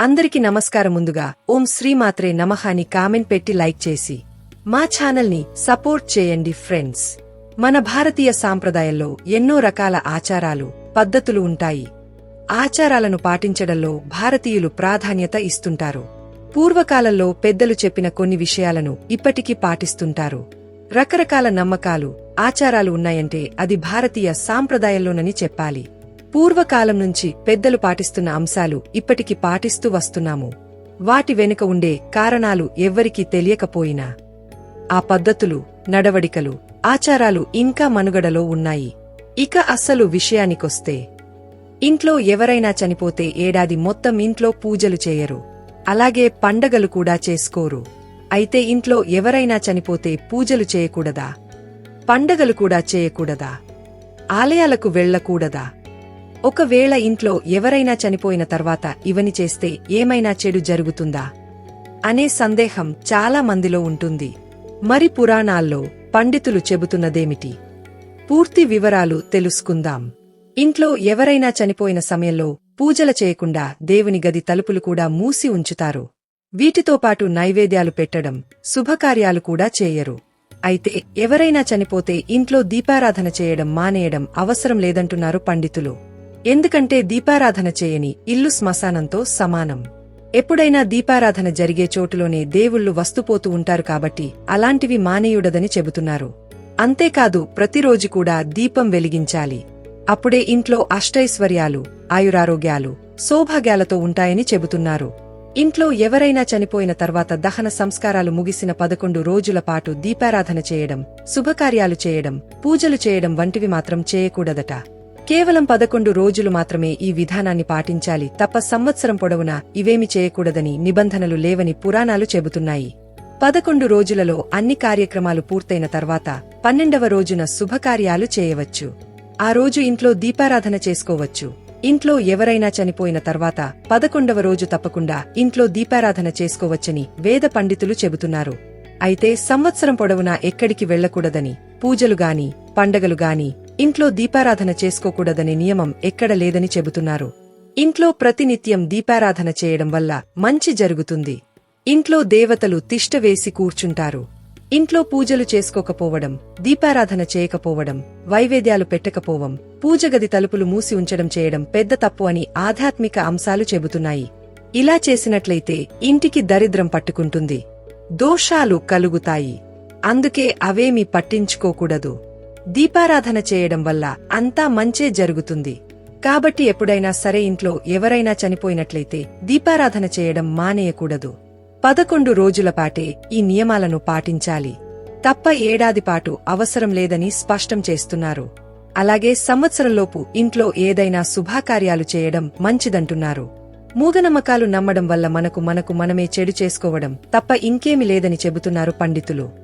అందరికి నమస్కారం ముందుగా. ఓం శ్రీమాత్రే నమహాని కామెంట్ పెట్టి లైక్ చేసి. మా ఛానల్ని సపోర్ట్ చేయండి ఫ్రెండ్స్. మన భారతీయ సాంప్రదాయంలో ఎన్నో రకాల ఆచారాలు పద్ధతులు ఉంటాయి. ఆచారాలను పాటించడంలో భారతీయులు ప్రాధాన్యత ఇస్తుంటారు. పూర్వకాలంలో పెద్దలు చెప్పిన కొన్ని విషయాలను ఇప్పటికీ పాటిస్తుంటారు. రకరకాల నమ్మకాలు ఆచారాలు ఉన్నాయంటే అది భారతీయ సాంప్రదాయంలోనని చెప్పాలి. పూర్వకాలం నుంచి పెద్దలు పాటిస్తున్న అంశాలు ఇప్పటికి పాటిస్తూ వస్తున్నాము. వాటి వెనుక ఉండే కారణాలు ఎవ్వరికీ తెలియకపోయినా ఆ పద్ధతులు నడవడికలు ఆచారాలు ఇంకా మనుగడలో ఉన్నాయి. ఇక అస్సలు విషయానికొస్తే ఇంట్లో ఎవరైనా చనిపోతే ఏడాది మొత్తం ఇంట్లో పూజలు చేయరు. అలాగే పండగలు కూడా చేసుకోరు. అయితే ఇంట్లో ఎవరైనా చనిపోతే పూజలు చేయకూడదా? పండగలు కూడా చేయకూడదా? ఆలయాలకు వెళ్ళకూడదా? ఒకవేళ ఇంట్లో ఎవరైనా చనిపోయిన తర్వాత ఇవని చేస్తే ఏమైనా చెడు జరుగుతుందా? అనే సందేహం చాలా మందిలో ఉంటుంది. మరి పురాణాల్లో పండితులు చెబుతున్నదేమిటి? పూర్తి వివరాలు తెలుసుకుందాం. ఇంట్లో ఎవరైనా చనిపోయిన సమయంలో పూజల చేయకుండా దేవుని గది తలుపులు కూడా మూసి ఉంచుతారు. వీటితో పాటు నైవేద్యాలు పెట్టడం శుభకార్యాలు కూడా చేయరు. అయితే ఎవరైనా చనిపోతే ఇంట్లో దీపారాధన చేయడం మానేయడం అవసరం లేదంటున్నారు పండితులు. ఎందుకంటే దీపారాధన చేయని ఇల్లు శ్మశానంతో సమానం. ఎప్పుడైనా దీపారాధన జరిగే చోటులోనే దేవుళ్ళు వస్తుపోతూ ఉంటారు కాబట్టి అలాంటివి మానేయుడదని చెబుతున్నారు. అంతేకాదు ప్రతిరోజు కూడా దీపం వెలిగించాలి. అప్పుడే ఇంట్లో అష్టైశ్వర్యాలు ఆయురారోగ్యాలు సౌభాగ్యాలతో ఉంటాయని చెబుతున్నారు. ఇంట్లో ఎవరైనా చనిపోయిన తర్వాత దహన సంస్కారాలు ముగిసిన పదకొండు రోజుల పాటు దీపారాధన చేయడం శుభకార్యాలు చేయడం పూజలు చేయడం వంటివి మాత్రం చేయకూడదట. కేవలం పదకొండు రోజులు మాత్రమే ఈ విధానాన్ని పాటించాలి. తప్ప సంవత్సరం పొడవునా ఇవేమి చేయకూడదని నిబంధనలు లేవని పురాణాలు చెబుతున్నాయి. పదకొండు రోజులలో అన్ని కార్యక్రమాలు పూర్తయిన తర్వాత పన్నెండవ రోజున శుభకార్యాలు చేయవచ్చు. ఆ రోజు ఇంట్లో దీపారాధన చేసుకోవచ్చు. ఇంట్లో ఎవరైనా చనిపోయిన తర్వాత పదకొండవ రోజు తప్పకుండా ఇంట్లో దీపారాధన చేసుకోవచ్చని వేద పండితులు చెబుతున్నారు. అయితే సంవత్సరం పొడవునా ఎక్కడికి వెళ్ళకూడదని పూజలుగాని పండగలుగాని ఇంట్లో దీపారాధన చేసుకోకూడదనే నియమం ఎక్కడ లేదని చెబుతున్నారు. ఇంట్లో ప్రతినిత్యం దీపారాధన చేయడం వల్ల మంచి జరుగుతుంది. ఇంట్లో దేవతలు తిష్టవేసి కూర్చుంటారు. ఇంట్లో పూజలు చేసుకోకపోవడం దీపారాధన చేయకపోవడం వైవేద్యాలు పెట్టకపోవం పూజగది తలుపులు మూసి ఉంచడం చేయడం పెద్ద తప్పు అని ఆధ్యాత్మిక అంశాలు చెబుతున్నాయి. ఇలా చేసినట్లయితే ఇంటికి దరిద్రం పట్టుకుంటుంది. దోషాలు కలుగుతాయి. అందుకే అవేమీ పట్టించుకోకూడదు. దీపారాధన చేయడం వల్ల అంతా మంచే జరుగుతుంది. కాబట్టి ఎప్పుడైనా సరే ఇంట్లో ఎవరైనా చనిపోయినట్లయితే దీపారాధన చేయడం మానేయకూడదు. పదకొండు రోజులపాటే ఈ నియమాలను పాటించాలి. తప్ప ఏడాది పాటు అవసరం లేదని స్పష్టం చేస్తున్నారు. అలాగే సంవత్సరంలోపు ఇంట్లో ఏదైనా శుభాకార్యాలు చేయడం మంచిదంటున్నారు. మూగనమ్మకాలు నమ్మడం వల్ల మనకు మనకు మనమే చెడు చేసుకోవడం తప్ప ఇంకేమి లేదని చెబుతున్నారు పండితులు.